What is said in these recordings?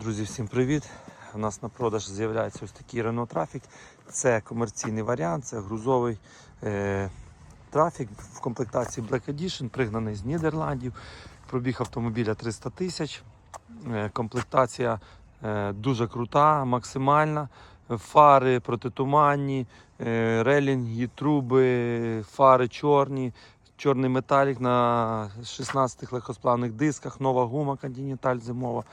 Друзі, всім привіт! У нас на продаж з'являється ось такий Renault Traffic. Це комерційний варіант, це грузовий е, трафік в комплектації Black Edition, пригнаний з Нідерландів. Пробіг автомобіля 300 тисяч. Е, комплектація е, дуже крута, максимальна. Фари протитуманні, е, релінги, труби, фари чорні, чорний металік на 16 легкосплавних дисках, нова гума Continental зимова.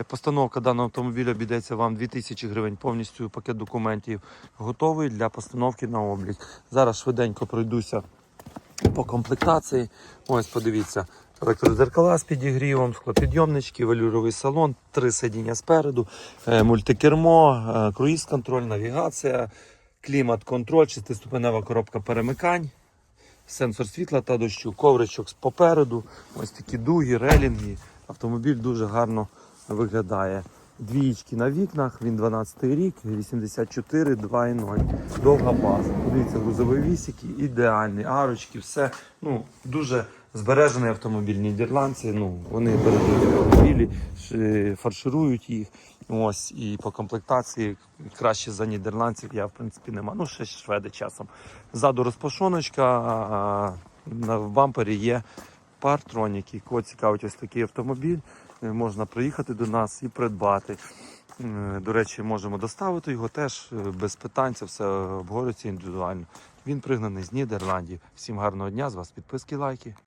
Е, Постановка даного автомобіля обійдеться вам 2000 гривень. Повністю пакет документів готовий для постановки на облік. Зараз швиденько пройдуся по комплектації. Ось подивіться. Електрозеркала з підігрівом, склопідйомнички, велюровий салон, три сидіння спереду, е, мультикермо, е, круїз-контроль, навігація, клімат-контроль, шестиступенева коробка перемикань, сенсор світла та дощу, ковричок попереду, ось такі дуги, релінги. Автомобіль дуже гарно виглядає. Двієчки на вікнах, він 12 рік, 84, 2,0. Довга база. Подивіться, грузовий вісік, ідеальний, арочки, все. Ну, дуже збережений автомобіль. Нідерландці, ну, вони бережуть автомобілі, фарширують їх. Ось, і по комплектації краще за нідерландців я, в принципі, нема. Ну, ще шведи часом. Ззаду розпашоночка, а в бампері є партроніки. Кого цікавить ось такий автомобіль, е, можна приїхати до нас і придбати. Е, До речі, можемо доставити його теж е, без питань, це все обговорюється індивідуально. Він пригнаний з Нідерландів. Всім гарного дня, з вас підписки, лайки.